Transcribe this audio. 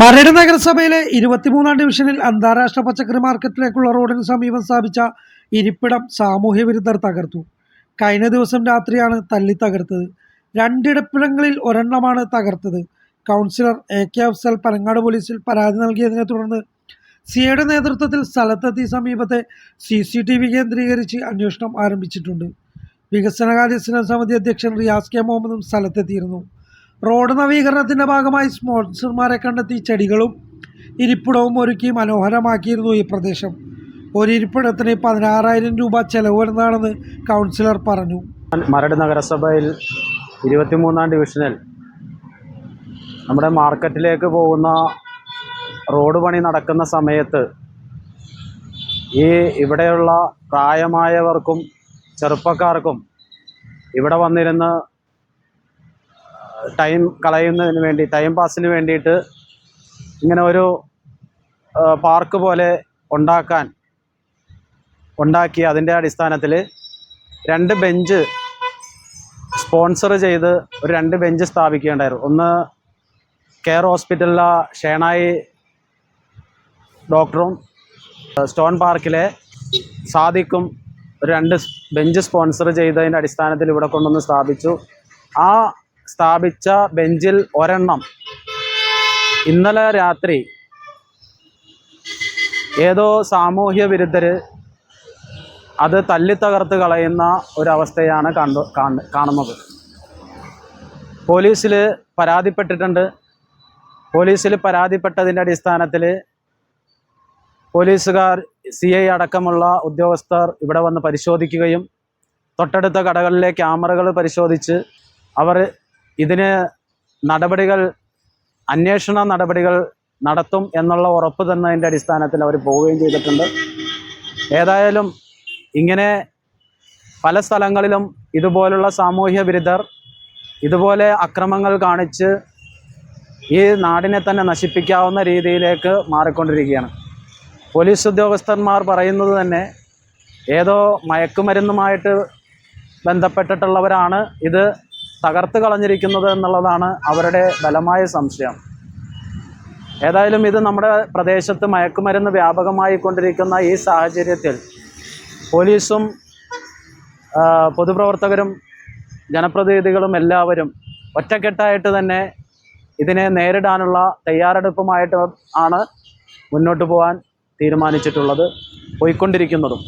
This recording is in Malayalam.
മരട് നഗരസഭയിലെ ഇരുപത്തിമൂന്നാം ഡിവിഷനിൽ അന്താരാഷ്ട്ര പച്ചക്കറി മാർക്കറ്റിലേക്കുള്ള റോഡിന് സമീപം സ്ഥാപിച്ച ഇരിപ്പിടം സാമൂഹ്യ വിരുദ്ധർ തകർത്തു. കഴിഞ്ഞ ദിവസം രാത്രിയാണ് തല്ലി തകർത്തത്. രണ്ടിടപ്പിടങ്ങളിൽ ഒരെണ്ണമാണ് തകർത്തത്. Councillor A K Afsal Panangad പോലീസിൽ പരാതി നൽകിയതിനെ തുടർന്ന് സിയുടെ നേതൃത്വത്തിൽ സ്ഥലത്തെത്തി സമീപത്തെ സി സി ടി വി കേന്ദ്രീകരിച്ച് അന്വേഷണം ആരംഭിച്ചിട്ടുണ്ട്. വികസനകാര്യ സ്ഥിരം സമിതി അധ്യക്ഷൻ റിയാസ് കെ മുഹമ്മദും സ്ഥലത്തെത്തിയിരുന്നു. റോഡ് നവീകരണത്തിന്റെ ഭാഗമായി സ്പോൺസർമാരെ കണ്ടെത്തി ചെടികളും ഇരിപ്പിടവും ഒരുക്കി മനോഹരമാക്കിയിരുന്നു ഈ പ്രദേശം. ഒരു ഇരിപ്പിടത്തിന് പതിനാറായിരം രൂപ ചെലവ് വരുന്നതാണെന്ന് കൗൺസിലർ പറഞ്ഞു. മരട് നഗരസഭയിൽ ഇരുപത്തിമൂന്നാം ഡിവിഷനിൽ നമ്മുടെ മാർക്കറ്റിലേക്ക് പോകുന്ന റോഡ് പണി നടക്കുന്ന സമയത്ത് ഈ ഇവിടെയുള്ള പ്രായമായവർക്കും ചെറുപ്പക്കാർക്കും ഇവിടെ വന്നിരുന്ന് ടൈം കളയുന്നതിന് വേണ്ടി ടൈം പാസിന് വേണ്ടിയിട്ട് ഇങ്ങനെ ഒരു പാർക്ക് പോലെ ഉണ്ടാക്കാൻ ഉണ്ടാക്കി അതിന്റെ അടിസ്ഥാനത്തിൽ രണ്ട് ബെഞ്ച് സ്പോൺസർ ചെയ്ത് ഒരു രണ്ട് ബെഞ്ച് സ്ഥാപിക്കുകയുണ്ടായിരുന്നു. ഒന്ന് കെയർ ഹോസ്പിറ്റലിലെ ഷേണായി ഡോക്ടറും സ്റ്റോൺ പാർക്കിലെ സാദിക്കും രണ്ട് ബെഞ്ച് സ്പോൺസർ ചെയ്തതിന്റെ അടിസ്ഥാനത്തിൽ ഇവിടെ കൊണ്ടുവന്ന് സ്ഥാപിച്ചു. ആ സ്ഥാപിച്ച ബെഞ്ചിൽ ഒരെണ്ണം. ഇന്നലെ രാത്രി ഏതോ സാമൂഹ്യ വിരുദ്ധര് അത് തല്ലിത്തകർത്ത് കളയുന്ന ഒരവസ്ഥയാണ് കണ്ടു കാണ കാണുന്നത്. പോലീസിൽ പരാതിപ്പെട്ടിട്ടുണ്ട്. പോലീസിൽ പരാതിപ്പെട്ടതിന്റെ അടിസ്ഥാനത്തിൽ പോലീസുകാർ സി ഐ അടക്കമുള്ള ഉദ്യോഗസ്ഥർ ഇവിടെ വന്ന് പരിശോധിക്കുകയും തൊട്ടടുത്ത കടകളിലെ ക്യാമറകൾ പരിശോധിച്ച് അവർ ഇതിന് നടപടികൾ അന്വേഷണ നടപടികൾ നടത്തും എന്നുള്ള ഉറപ്പ് തന്നതിന്റെ അടിസ്ഥാനത്തിൽ അവർ പോവുകയും ചെയ്തിട്ടുണ്ട്. ഏതായാലും ഇങ്ങനെ പല സ്ഥലങ്ങളിലും ഇതുപോലുള്ള സാമൂഹ്യ വിരുദ്ധർ ഇതുപോലെ അക്രമങ്ങൾ കാണിച്ച് ഈ നാടിനെ തന്നെ നശിപ്പിക്കാവുന്ന രീതിയിലേക്ക് മാറിക്കൊണ്ടിരിക്കുകയാണ്. പോലീസ് ഉദ്യോഗസ്ഥന്മാർ പറയുന്നത് തന്നെ ഏതോ മയക്കുമരുന്നുമായിട്ട് ബന്ധപ്പെട്ടിട്ടുള്ളവരാണ് ഇത് തകർത്ത് കളഞ്ഞിരിക്കുന്നത് എന്നുള്ളതാണ് അവരുടെ ബലമായ സംശയം. ഏതായാലും ഇത് നമ്മുടെ പ്രദേശത്ത് മയക്കുമരുന്ന് വ്യാപകമായി കൊണ്ടിരിക്കുന്ന ഈ സാഹചര്യത്തിൽ പോലീസും പൊതുപ്രവർത്തകരും ജനപ്രതിനിധികളും എല്ലാവരും ഒറ്റക്കെട്ടായിട്ട് തന്നെ ഇതിനെ നേരിടാനുള്ള തയ്യാറെടുപ്പുമായിട്ട് ആണ് മുന്നോട്ട് പോകാൻ തീരുമാനിച്ചിട്ടുള്ളത് പോയിക്കൊണ്ടിരിക്കുന്നതും.